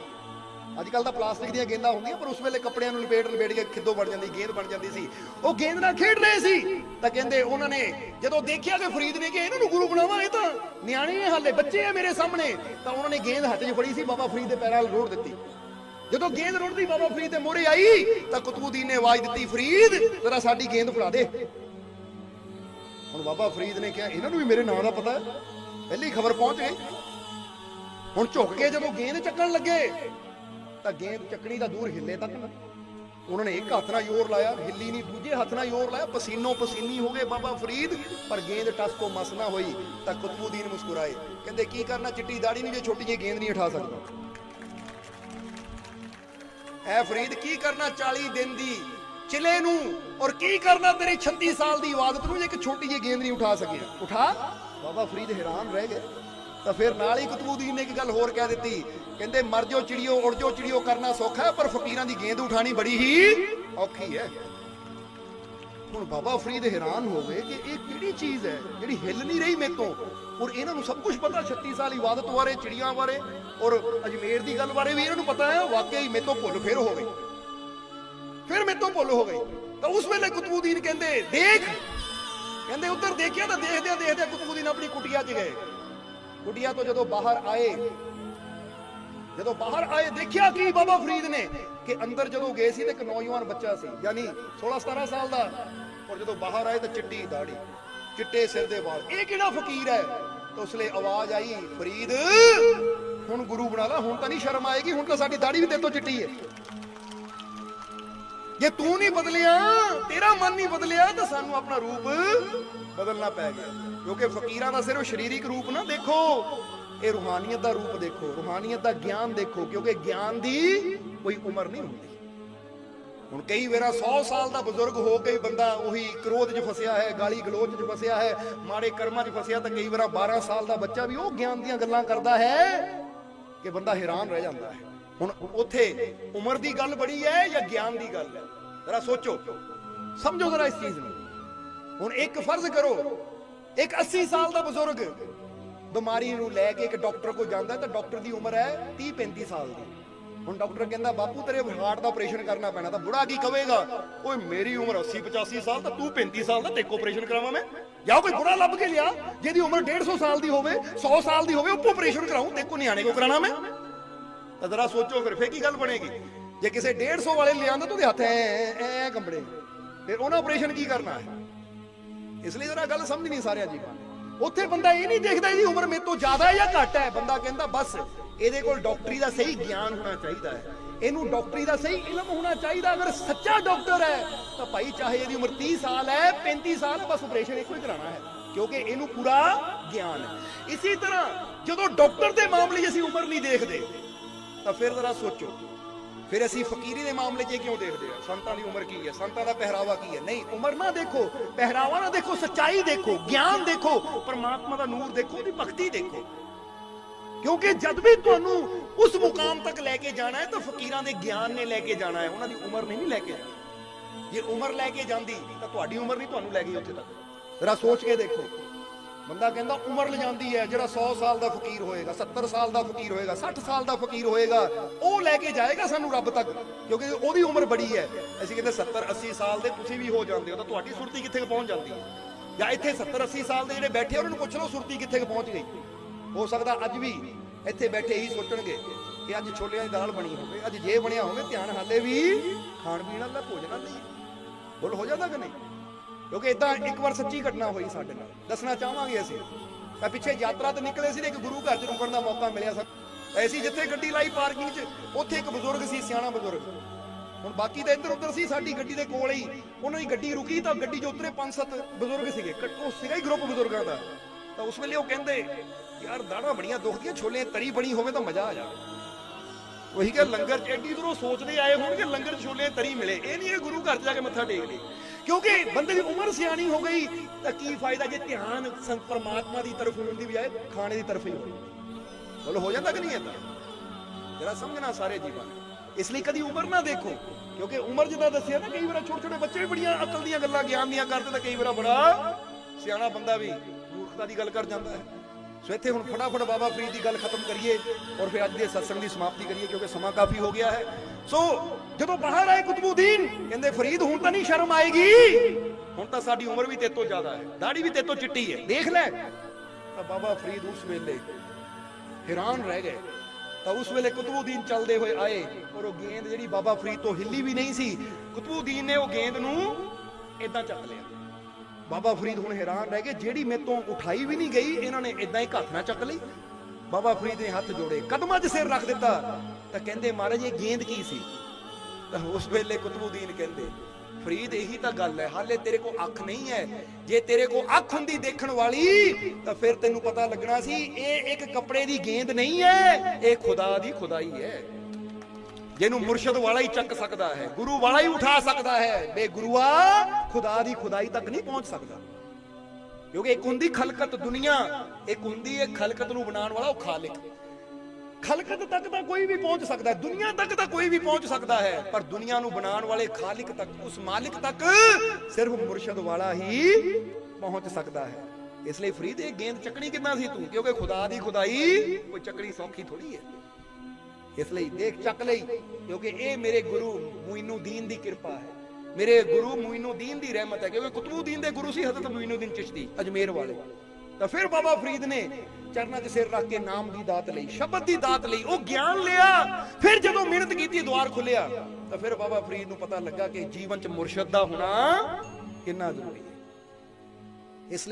S1: ਅੱਜ ਕੱਲ ਤਾਂ ਪਲਾਸਟਿਕ ਦੀਆਂ ਗੇਂਦਾਂ ਹੁੰਦੀਆਂ, ਪਰ ਉਸ ਵੇਲੇ ਕੱਪੜਿਆਂ ਨੂੰ ਲਪੇਟ ਲਪੇਟ ਕੇ ਖਿੱਦੋ ਬਣ ਜਾਂਦੀ, ਗੇਂਦ ਬਣ ਜਾਂਦੀ ਸੀ। ਉਹ ਗੇਂਦ ਨਾਲ ਖੇਡ ਰਹੇ ਸੀ। ਤਾਂ ਕਹਿੰਦੇ ਉਹਨਾਂ ਨੇ, ਜਦੋਂ ਦੇਖਿਆ ਕਿ ਫਰੀਦ ਨੇ ਕਿ ਇਹਨਾਂ ਨੂੰ ਗੁਰੂ ਬਣਾਵਾਂ, ਇਹ ਤਾਂ ਨਿਆਣੇ ਨੇ ਹਾਲੇ, ਬੱਚੇ ਆ ਮੇਰੇ ਸਾਹਮਣੇ, ਤਾਂ ਉਹਨਾਂ ਨੇ ਗੇਂਦ ਹੱਥ 'ਚ ਫੜੀ ਸੀ, ਬਾਬਾ ਫਰੀਦ ਦੇ ਪੈਰਾਂ 'ਚ ਰੋੜ ਦਿੱਤੀ। ਜਦੋਂ ਗੇਂਦ ਰੋੜਦੀ, ਬਾਬਾ ਫਰੀਦ ਦੇ ਮੋਹਰੇ ਆਈ, ਤਾਂ ਕੁਤਬਉਦੀਨ ਨੇ ਆਵਾਜ਼ ਦਿੱਤੀ, ਫਰੀਦ, ਜ਼ਰਾ ਸਾਡੀ ਗੇਂਦ ਫੜਾ ਦੇ। ਹੁਣ ਬਾਬਾ ਫਰੀਦ ਨੇ ਕਿਹਾ, ਇਹਨਾਂ ਨੂੰ ਵੀ ਮੇਰੇ ਨਾਂ ਦਾ ਪਤਾ ਹੈ। ਪਹਿਲੀ ਖਬਰ ਪਹੁੰਚ ਗਈ। ਹੁਣ ਝੁੱਕ ਕੇ ਜਦੋਂ ਗੇਂਦ ਚੱਕਣ ਲੱਗੇ, ਤਾਂ ਗੇਂਦ ਚੱਕਣੀ ਦਾ ਦੂਰ ਹਿੱਲੇ ਤੱਕ ਨਾ। ਉਹਨਾਂ ਨੇ ਇੱਕ ਹੱਥ ਨਾਲ ਜ਼ੋਰ ਲਾਇਆ, ਹਿੱਲੀ ਨਹੀਂ, ਦੂਜੇ ਹੱਥ ਨਾਲ ਜ਼ੋਰ ਲਾਇਆ, ਪਸੀਨੋ ਪਸੀਨੀ ਹੋ ਗਏ ਬਾਬਾ ਫਰੀਦ, ਪਰ ਗੇਂਦ ਟਸ ਤੋਂ ਮਸ ਨਾ ਹੋਈ, ਤਾਂ ਕੁਤਬਉਦੀਨ ਮੁਸਕਰਾਏ। ਕਹਿੰਦੇ, ਕੀ ਕਰਨਾ, ਚਿੱਟੀ ਦਾੜੀ ਨਹੀਂ ਜੇ ਛੋਟੀ ਜਿਹੀ ਗੇਂਦ ਨਹੀਂ ਉਠਾ ਸਕਦਾ? ਐ ਫਰੀਦ, ਕੀ ਕਰਨਾ 40 ਦਿਨ ਦੀ ਚਿਲੇ ਨੂੰ। ਔਰ ਕੀ ਕਰਨਾ ਤੇਰੀ 36 ਸਾਲ ਦੀ ਇਬਾਦਤ ਨੂੰ ਜੇ ਇੱਕ ਛੋਟੀ ਜਿਹੀ ਗੇਂਦ ਨਹੀਂ ਉਠਾ ਸਕਿਆ? ਉਠਾ। ਬਾਬਾ ਫਰੀਦ ਹੈਰਾਨ ਰਹਿ ਗਏ। ਤਾਂ ਫਿਰ ਨਾਲ ਹੀ ਕੁਤਬਉਦੀਨ ਨੇ ਇੱਕ ਗੱਲ ਹੋਰ ਕਹਿ ਦਿੱਤੀ। ਕਹਿੰਦੇ ਮਰ ਜੋ ਚਿੜੀਓ ਉੜ ਜੋ ਚਿੜੀਓ ਕਰਨਾ ਸੌਖਾ ਹੈ, ਪਰ ਫਕੀਰਾਂ ਦੀ ਗੇਂਦ ਉਠਾਣੀ ਬੜੀ ਹੀ ਔਖੀ ਹੈ। ਹੁਣ ਬਾਬਾ ਫਰੀਦ ਹੈਰਾਨ ਹੋ ਗਏ ਕਿ ਇਹ ਕਿਹੜੀ ਚੀਜ਼ ਹੈ ਜਿਹੜੀ ਹਿੱਲ ਨਹੀਂ ਰਹੀ ਮੇਰੇ ਤੋਂ? ਔਰ ਇਹਨਾਂ ਨੂੰ ਸਭ ਕੁਝ ਪਤਾ 36 ਸਾਲ ਇਬਾਦਤ ਬਾਰੇ, ਚਿੜੀਆਂ ਬਾਰੇ, ਔਰ ਅਜਮੇਰ ਦੀ ਗੱਲ ਬਾਰੇ ਵੀ ਇਹਨਾਂ ਨੂੰ ਪਤਾ ਹੈ। ਵਾਕਿਆ ਹੀ ਮੇਰੇ ਤੋਂ ਭੁੱਲ ਫਿਰ ਹੋ ਗਈ ਫਿਰ ਮੇਰੇ ਤੋਂ ਭੁੱਲ ਹੋ ਗਈ। ਤਾਂ ਉਸ ਵੇਲੇ ਕੁਤਬਉਦੀਨ ਕਹਿੰਦੇ, ਦੇਖ। ਕਹਿੰਦੇ, ਉੱਧਰ ਦੇਖਿਆ ਤਾਂ ਦੇਖਦਿਆਂ ਦੇਖਦਿਆਂ ਕੁਤਬਉਦੀਨ ਆਪਣੀ ਕੁਟਿਆ 'ਚ ਗਏ। ਕੁਟਿਆ ਤੋਂ ਜਦੋਂ ਬਾਹਰ ਆਏ, ਜਦੋਂ ਬਾਹਰ ਆਏ, ਦੇਖਿਆ ਕੀ ਬਾਬਾ ਫਰੀਦ ਨੇ ਕਿ ਅੰਦਰ ਜਦੋਂ ਗਏ ਸੀ ਤੇ ਇੱਕ ਨੌਜਵਾਨ ਬੱਚਾ ਸੀ, ਯਾਨੀ 16 17 ਸਾਲ ਦਾ। ਔਰ ਜਦੋਂ ਬਾਹਰ ਆਏ ਤਾਂ ਚਿੱਟੀ ਦਾੜੀ, ਚਿੱਟੇ ਸਿਰ ਦੇ ਵਾਲ। ਇਹ ਕਿਹੜਾ ਫਕੀਰ ਹੈ? ਤਾਂ ਉਸ ਲਈ ਆਵਾਜ਼ ਆਈ, ਫਰੀਦ, ਹੁਣ ਗੁਰੂ ਬਣਾ ਲਾ, ਹੁਣ ਤਾਂ ਨਹੀਂ ਸ਼ਰਮ ਆਏਗੀ, ਹੁਣ ਤਾਂ ਸਾਡੀ ਦਾੜੀ ਵੀ ਤੇਰੇ ਤੋਂ ਚਿੱਟੀ ਹੈ ਜੇ ਤੂੰ ਨਹੀਂ ਬਦਲਿਆ, ਤੇਰਾ ਮਨ ਨਹੀਂ ਬਦਲਿਆ, ਤਾਂ ਸਾਨੂੰ ਆਪਣਾ ਰੂਪ ਬਦਲਣਾ ਪੈ ਗਿਆ। ਕਿਉਂਕਿ ਫਕੀਰਾਂ ਦਾ ਸਿਰਫ ਸਰੀਰਿਕ ਰੂਪ ਨਾ ਦੇਖੋ, ਇਹ ਰੂਹਾਨੀਅਤ ਦਾ ਰੂਪ ਦੇਖੋ, ਰੂਹਾਨੀਅਤ ਦਾ ਗਿਆਨ ਦੇਖੋ, ਕਿਉਂਕਿ ਗਿਆਨ ਦੀ ਕੋਈ ਉਮਰ ਨਹੀਂ ਹੁੰਦੀ। ਹੁਣ ਕਈ ਵੇਰਾ 100 ਸਾਲ ਦਾ ਬਜ਼ੁਰਗ ਹੋ ਕੇ ਬੰਦਾ ਉਹੀ ਕ੍ਰੋਧ 'ਚ ਫਸਿਆ ਹੈ, ਗਾਲੀ ਗਲੋਚ 'ਚ ਫਸਿਆ ਹੈ, ਮਾੜੇ ਕਰਮਾਂ 'ਚ ਫਸਿਆ, ਤਾਂ ਕਈ ਵੇਰਾ 12 ਸਾਲ ਦਾ ਬੱਚਾ ਵੀ ਉਹ ਗਿਆਨ ਦੀਆਂ ਗੱਲਾਂ ਕਰਦਾ ਹੈ ਕਿ ਬੰਦਾ ਹੈਰਾਨ ਰਹਿ ਜਾਂਦਾ ਹੈ। ਹੁਣ ਉੱਥੇ ਉਮਰ ਦੀ ਗੱਲ ਬੜੀ ਹੈ ਜਾਂ ਗਿਆਨ ਦੀ ਗੱਲ ਹੈ? ਜ਼ਰਾ ਸੋਚੋ। ਸਮਝੋ ਜ਼ਰਾ ਇਸ ਚੀਜ਼ ਨੂੰ। ਹੁਣ ਇੱਕ ਫਰਜ਼ ਕਰੋ, ਇੱਕ 80 ਸਾਲ ਦਾ ਬਜ਼ੁਰਗ ਬਿਮਾਰੀ ਨੂੰ ਲੈ ਕੇ ਇੱਕ ਡਾਕਟਰ ਕੋਲ ਜਾਂਦਾ, ਤਾਂ ਡਾਕਟਰ ਦੀ ਉਮਰ ਹੈ 30 35 ਸਾਲ ਦੀ। ਹੁਣ ਡਾਕਟਰ ਕਹਿੰਦਾ, ਬਾਪੂ, ਤੇਰੇ ਹਾਰਟ ਦਾ ਆਪਰੇਸ਼ਨ ਕਰਨਾ ਪੈਣਾ, ਤਾਂ ਬੁੜਾ ਕੀ ਕਵੇਗਾ? ਓਏ, ਮੇਰੀ ਉਮਰ 80 85 ਸਾਲ, ਤਾਂ ਤੂੰ 35 ਸਾਲ ਦਾ ਤੇ ਆਪਰੇਸ਼ਨ ਕਰਾਵਾਂ ਮੈਂ? ਜਾਂ ਕੋਈ ਬੁੜਾ ਲੱਭ ਕੇ ਲਿਆ, ਜਿਹਦੀ ਉਮਰ 150 ਸਾਲ ਦੀ ਹੋਵੇ 100 ਸਾਲ ਦੀ ਹੋਵੇ ਉਹ ਆਪਰੇਸ਼ਨ ਕਰਾਉਂ ਤੇ ਕੋ ਨਿਆਣੇ ਕੋ ਕਰਾਣਾ ਮੈਂ? ਤਾਂ ਜ਼ਰਾ ਸੋਚੋ ਫਿਰ ਫੇਰ ਕੀ ਗੱਲ ਬਣੇਗੀ? ਜੇ ਕਿਸੇ 150 ਵਾਲੇ ਲਿਆਂਦਾ ਤਾਂ ਉਹਦੇ ਹੱਥ ਐ ਐ ਕੰਬੜੇ ਫਿਰ ਉਹਨਾਂ ਆਪਰੇਸ਼ਨ ਕੀ ਕਰਨਾ ਹੈ? ਇਸ ਲਈ ਜਰਾ ਗੱਲ ਸਮਝ ਸਾਰਿਆਂ ਜੀ ਉੱਥੇ ਬੰਦਾ ਇਹ ਨਹੀਂ ਦੇਖਦਾ ਇਹਦੀ ਉਮਰ ਮੇਰੇ ਤੋਂ ਜ਼ਿਆਦਾ ਹੈ ਜਾਂ ਘੱਟ ਹੈ? ਬੰਦਾ ਕਹਿੰਦਾ ਬਸ ਇਹਦੇ ਕੋਲ ਡਾਕਟਰੀ ਦਾ ਸਹੀ ਗਿਆਨ ਹੋਣਾ ਚਾਹੀਦਾ ਹੈ। ਇਹਨੂੰ ਡਾਕਟਰੀ ਦਾ ਸਹੀ ਇਲਮ ਹੋਣਾ ਚਾਹੀਦਾ। ਅਗਰ ਸੱਚਾ ਡਾਕਟਰ ਹੈ ਤਾਂ ਭਾਈ ਚਾਹੇ ਇਹਦੀ ਉਮਰ 30 ਸਾਲ ਹੈ 35 ਸਾਲ ਹੈ, ਬਸ ਆਪਰੇਸ਼ਨ ਇੱਕੋ ਹੀ ਕਰਾਉਣਾ ਹੈ। ਕਿਉਂਕਿ ਇਹਨੂੰ ਪੂਰਾ ਗਿਆਨ ਹੈ। ਇਸੇ ਤਰ੍ਹਾਂ ਜਦੋਂ ਡਾਕਟਰ ਦੇ ਮਾਮਲੇ 'ਚ ਅਸੀਂ ਉਮਰ ਨਹੀਂ ਦੇਖਦੇ ਤਾਂ ਫਿਰ ਜ਼ਰਾ ਸੋਚੋ। ਫਿਰ ਅਸੀਂ ਫਕੀਰੀ ਦੇ ਮਾਮਲੇ 'ਚ ਕਿਉਂ ਦੇਖਦੇ ਆ? ਸੰਤਾਂ ਦੀ ਉਮਰ ਕੀ ਹੈ? ਸੰਤਾਂ ਦਾ ਪਹਿਰਾਵਾ ਕੀ ਹੈ? ਨਹੀਂ, ਉਮਰ ਨਾ ਦੇਖੋ। ਪਹਿਰਾਵਾ ਨਾ ਦੇਖੋ, ਸੱਚਾਈ ਦੇਖੋ, ਗਿਆਨ ਦੇਖੋ, ਪਰਮਾਤਮਾ ਦਾ ਨੂਰ ਦੇਖੋ, ਉਹਦੀ ਭਗਤੀ ਦੇਖੋ। ਕਿਉਂਕਿ ਜਦ ਵੀ ਤੁਹਾਨੂੰ ਉਸ ਮੁਕਾਮ ਤੱਕ ਲੈ ਕੇ ਜਾਣਾ ਹੈ, ਤਾਂ ਫਕੀਰਾਂ ਦੇ ਗਿਆਨ ਨੇ ਲੈ ਕੇ ਜਾਣਾ ਹੈ। ਉਹਨਾਂ ਦੀ ਉਮਰ ਨੇ ਨਹੀਂ ਲੈ ਕੇ ਜਾਣਾ। ਜੇ ਉਮਰ ਲੈ ਕੇ ਜਾਂਦੀ, ਤਾਂ ਤੁਹਾਡੀ ਉਮਰ ਨਹੀਂ ਤੁਹਾਨੂੰ ਲੈ ਗਈ ਉੱਥੇ ਤੱਕ। ਜਰਾ ਸੋਚ ਕੇ ਦੇਖੋ। ਬੰਦਾ ਕਹਿੰਦਾ ਉਮਰ ਲੈ ਹੈ ਜਿਹੜਾ 100 ਸਾਲ ਦਾ ਫਕੀਰ ਹੋਏਗਾ 70 ਸਾਲ ਦਾ ਫਕੀਰ ਹੋਏਗਾ 60 ਸਾਲ ਦਾ ਫਕੀਰ ਹੋਏਗਾ ਉਹ ਲੈ ਕੇ ਜਾਏਗਾ ਸਾਨੂੰ ਰੱਬ ਤੱਕ ਕਿਉਂਕਿ ਉਹਦੀ ਉਮਰ ਬੜੀ ਹੈ। ਅਸੀਂ ਕਹਿੰਦੇ 70 80 ਸਾਲ ਦੇ ਤੁਸੀਂ ਵੀ ਹੋ ਜਾਂਦੇ ਹੋ ਤਾਂ ਤੁਹਾਡੀ ਸੁਰਤੀ ਕਿੱਥੇ ਕੁ ਪਹੁੰਚ ਜਾਂਦੀ? ਹੈ ਜਾਂ ਇੱਥੇ 70 80 ਸਾਲ ਦੇ ਜਿਹੜੇ ਬੈਠੇ ਆ, ਉਹਨਾਂ ਨੂੰ ਪੁੱਛ ਲਓ ਸੁਰਤੀ ਕਿੱਥੇ ਕੁ ਪਹੁੰਚ ਗਈ। ਹੋ ਸਕਦਾ ਅੱਜ ਵੀ ਇੱਥੇ ਬੈਠੇ ਹੀ ਸੋਚਣਗੇ ਕਿ ਅੱਜ ਛੋਲਿਆਂ ਦੀ ਦਾਲ ਬਣੀ ਹੋਵੇ ਅੱਜ ਜੇ ਬਣਿਆ ਹੋਵੇ ਧਿਆਨ ਹਾਲੇ ਵੀ ਖਾਣ ਪੀਣ ਵਾਲਾ ਭੋਜਨ ਨਾਲ ਨਹੀਂ ਬੋਲ ਹੋ ਜਾਂਦਾ ਕਿ ਨਹੀਂ? ਕਿਉਂਕਿ ਇਦਾਂ ਇੱਕ ਵਾਰ ਸੱਚੀ ਘਟਨਾ ਹੋਈ ਸਾਡੇ ਨਾਲ। ਦੱਸਣਾ ਚਾਹਾਂਗੇ ਅਸੀਂ। ਤਾਂ ਪਿੱਛੇ ਯਾਤਰਾ ਤੇ ਨਿਕਲੇ ਸੀ ਤੇ ਇੱਕ ਗੁਰੂ ਘਰ ਚ ਰੁਕਣ ਦਾ ਮੌਕਾ ਮਿਲਿਆ ਸਾਨੂੰ ਐਸੀ ਜਿੱਥੇ ਗੱਡੀ ਲਾਈ ਪਾਰਕਿੰਗ 'ਚ, ਉੱਥੇ ਇੱਕ ਬਜ਼ੁਰਗ ਸੀ, ਸਿਆਣਾ ਬਜ਼ੁਰਗ। ਹੁਣ ਬਾਕੀ ਤਾਂ ਇੱਧਰ ਉੱਧਰ ਸੀ, ਸਾਡੀ ਗੱਡੀ ਦੇ ਕੋਲ ਹੀ। ਉਹਨਾਂ ਦੀ ਗੱਡੀ ਰੁਕੀ ਤਾਂ ਗੱਡੀ 'ਚ ਉਤਰੇ ਪੰਜ ਸੱਤ ਬਜ਼ੁਰਗ ਸੀਗੇ। ਉਹ ਸੀਗਾ ਹੀ ਗਰੁੱਪ ਬਜ਼ੁਰਗਾਂ ਦਾ। ਤਾਂ ਉਸ ਵੇਲੇ ਉਹ ਕਹਿੰਦੇ, ਯਾਰ ਦਾੜਾ ਬੜੀਆਂ ਦੁਖਦੀਆਂ ਛੋਲੇ ਤਰੀ ਬਣੀ ਹੋਵੇ ਤਾਂ ਮਜ਼ਾ ਆ ਜਾਵੇ। ਉਹੀ ਕਿ ਲੰਗਰ ਚ ਐਡੀ ਦੂਰੋਂ ਸੋਚਦੇ ਆਏ ਹੋਣਗੇ, ਲੰਗਰ ਛੋਲੇ ਤਰੀ ਮਿਲੇ। ਇਹ ਨਹੀਂ ਇਹ ਗੁਰੂ ਘਰ 'ਚ ਜਾ ਕੇ ਮੱਥਾ ਟੇਕਦੇ। ਕਿਉਂਕਿ ਬੰਦੇ ਦੀ ਉਮਰ ਸਿਆਣੀ ਹੋ ਗਈ, ਤਾਂ ਕੀ ਫਾਇਦਾ ਜੇ ਧਿਆਨ ਪਰਮਾਤਮਾ ਦੀ ਤਰਫ ਹੋਣ ਦੀ ਬਜਾਏ ਖਾਣੇ ਦੀ ਤਰਫ ਹੀ ਹੋਵੇ ਬੋਲੋ, ਹੋ ਜਾਂਦਾ ਕਿ ਨਹੀਂ ਏਦਾਂ ਜਰਾ ਸਮਝਣਾ ਸਾਰੇ ਜੀਵਨ ਇਸ ਲਈ ਕਦੀ ਉਮਰ ਨਾ ਦੇਖੋ, ਕਿਉਂਕਿ ਉਮਰ ਜਿੱਦਾਂ ਦੱਸਿਆ ਨਾ, ਕਈ ਵਾਰ ਛੋਟੇ ਛੋਟੇ ਬੱਚੇ ਵੀ ਬੜੀਆਂ ਅਕਲ ਦੀਆਂ ਗੱਲਾਂ, ਗਿਆਨ ਦੀਆਂ ਕਰਦੇ ਤਾਂ ਕਈ ਵਾਰ ਬੜਾ ਸਿਆਣਾ ਬੰਦਾ ਵੀ ਮੂਰਖਤਾ ਦੀ ਗੱਲ ਕਰ ਜਾਂਦਾ ਹੈ। ਸੋ ਇੱਥੇ ਹੁਣ ਫਟਾਫਟ ਬਾਬਾ ਫਰੀਦ ਦੀ ਗੱਲ ਖਤਮ ਕਰੀਏ ਔਰ ਫਿਰ ਅੱਜ ਦੇ ਸਤਸੰਗ ਦੀ ਸਮਾਪਤੀ ਕਰੀਏ ਕਿਉਂਕਿ ਸਮਾਂ ਕਾਫੀ ਹੋ ਗਿਆ ਹੈ। ਸੋ ਜਦੋਂ ਬਾਹਰ ਆਏ ਕੁਤਬੂਦੀਨ, ਕਹਿੰਦੇ ਫਰੀਦ, ਹੁਣ ਤਾਂ ਨਹੀਂ ਸ਼ਰਮ ਆਏਗੀ। ਹੁਣ ਤਾਂ ਸਾਡੀ ਉਮਰ ਵੀ ਤੇਤੋਂ ਜ਼ਿਆਦਾ ਹੈ ਦਾੜੀ ਵੀ ਤੇਤੋਂ ਚਿੱਟੀ ਹੈ। ਦੇਖ ਲੈ, ਤਾਂ ਬਾਬਾ ਫਰੀਦ ਉਸ ਵੇਲੇ ਹੈਰਾਨ ਰਹਿ ਗਏ। ਤਾਂ ਉਸ ਵੇਲੇ ਕੁਤਬੂਦੀਨ ਚੱਲਦੇ ਹੋਏ ਆਏ ਔਰ ਉਹ ਗੇਂਦ ਜਿਹੜੀ ਬਾਬਾ ਫਰੀਦ ਤੋਂ ਹਿੱਲੀ ਵੀ ਨਹੀਂ ਸੀ, ਕੁਤਬੂਦੀਨ ਨੇ ਉਹ ਗੇਂਦ ਨੂੰ ਇਦਾਂ ਚੱਕ ਲਿਆ। ਬਾਬਾ ਫਰੀਦ ਹੁਣ ਹੈਰਾਨ ਰਹਿ ਗਏ, ਜਿਹੜੀ ਮੇਰੇ ਉਠਾਈ ਵੀ ਨਹੀਂ ਗਈ, ਇਹਨਾਂ ਨੇ ਇਦਾਂ ਹੀ ਹੱਥ ਨਾਲ ਚੱਕ ਲਈ। ਬਾਬਾ ਫਰੀਦ ਨੇ ਹੱਥ ਜੋੜੇ, ਕਦਮਾਂ 'ਚ ਸਿਰ ਰੱਖ ਦਿੱਤਾ, ਤਾਂ ਕਹਿੰਦੇ, ਮਹਾਰਾਜ, ਇਹ ਗੇਂਦ ਕੀ ਸੀ? ਤਾਂ ਉਸ ਵੇਲੇ ਕੁਤਬੂਦੀਨ ਕਹਿੰਦੇ, ਫਰੀਦ, ਇਹੀ ਤਾਂ ਗੱਲ ਹੈ, ਹਾਲੇ ਤੇਰੇ ਕੋ ਅੱਖ ਨਹੀਂ ਹੈ। ਜੇ ਤੇਰੇ ਕੋ ਅੱਖ ਹੁੰਦੀ ਦੇਖਣ ਵਾਲੀ, ਤਾਂ ਫਿਰ ਤੈਨੂੰ ਪਤਾ ਲੱਗਣਾ ਸੀ, ਇਹ ਇੱਕ ਕੱਪੜੇ ਦੀ ਗੇਂਦ ਨਹੀਂ ਹੈ, ਇਹ ਖੁਦਾ ਦੀ ਖੁਦਾਈ ਹੈ। ਜਿਹਨੂੰ ਮੁਰਸ਼ਦ ਵਾਲਾ ਹੀ ਚੱਕ ਸਕਦਾ ਹੈ, ਗੁਰੂ ਵਾਲਾ ਹੀ ਉਠਾ ਸਕਦਾ ਹੈ ਬੇਗੁਰੂਆ ਖੁਦਾ ਦੀ ਖੁਦਾਈ ਤੱਕ ਨਹੀਂ ਪਹੁੰਚ ਸਕਦਾ। ਕਿਉਂਕਿ ਇੱਕ ਹੁੰਦੀ ਖਲਕਤ ਦੁਨੀਆ, ਇੱਕ ਹੁੰਦੀ ਹੈ ਖਲਕਤ ਨੂੰ ਬਣਾਉਣ ਵਾਲਾ ਉਹ ਖਾਲਿਕ। ਖਲਕਤ ਤੱਕ ਤਾਂ ਕੋਈ ਵੀ ਪਹੁੰਚ ਸਕਦਾ ਹੈ, ਦੁਨੀਆ ਤੱਕ ਤਾਂ ਕੋਈ ਵੀ ਪਹੁੰਚ ਸਕਦਾ ਹੈ, ਪਰ ਦੁਨੀਆ ਨੂੰ ਬਣਾਉਣ ਵਾਲੇ ਖਾਲਿਕ ਤੱਕ, ਉਸ ਮਾਲਿਕ ਤੱਕ ਸਿਰਫ ਮੁਰਸ਼ਦ ਵਾਲਾ ਹੀ ਪਹੁੰਚ ਸਕਦਾ ਹੈ। ਇਸ ਲਈ ਫਰੀਦ, ਇਹ ਗੇਂਦ ਚੱਕਣੀ ਕਿੰਨਾ ਸੀ ਤੂੰ? ਕਿਉਂਕਿ ਖੁਦਾ ਦੀ ਖੁਦਾਈ, ਕੋਈ ਚੱਕਣੀ ਸੌਖੀ ਥੋੜੀ ਹੈ। ਇਸ ਲਈ ਦੇਖ ਚੱਕ ਲਈ, ਕਿਉਂਕਿ ਇਹ ਮੇਰੇ ਗੁਰੂ ਮੁਇਨੁਦੀਨ ਦੀ ਕਿਰਪਾ ਹੈ। ਮੇਰੇ ਗੁਰੂ ਮੁਇਨੁਦੀਨ ਦੀ ਰਹਿਮਤ ਹੈ, ਕਿਉਂਕਿ ਕੁਤਬੁਦੀਨ ਦੇ ਗੁਰੂ ਸੀ, ਹਜ਼ਰਤ ਮੁਇਨੁਦੀਨ ਚਿਸ਼ਤੀ, ਅਜਮੇਰ ਵਾਲੇ। ਤਾਂ ਫਿਰ ਬਾਬਾ ਫਰੀਦ ਨੇ ਚਰਨਾਂ 'ਚ ਸਿਰ ਰੱਖ ਕੇ ਨਾਮ ਦੀ ਦਾਤ ਲਈ, ਸ਼ਬਦ ਦੀ ਦਾਤ ਲਈ ਉਹ ਗਿਆਨ ਲਿਆ। ਫਿਰ ਜਦੋਂ ਮਿਹਨਤ ਕੀਤੀ, ਦੁਆਰ ਖੁੱਲਿਆ, ਤਾਂ ਫਿਰ ਬਾਬਾ ਫਰੀਦ ਨੂੰ ਪਤਾ ਲੱਗਾ ਕਿ ਜੀਵਨ 'ਚ ਮੁਰਸ਼ਦ ਦਾ ਹੋਣਾ ਕਿੰਨਾ ਜ਼ਰੂਰੀ ਹੈ। ਇਸ ਲਈ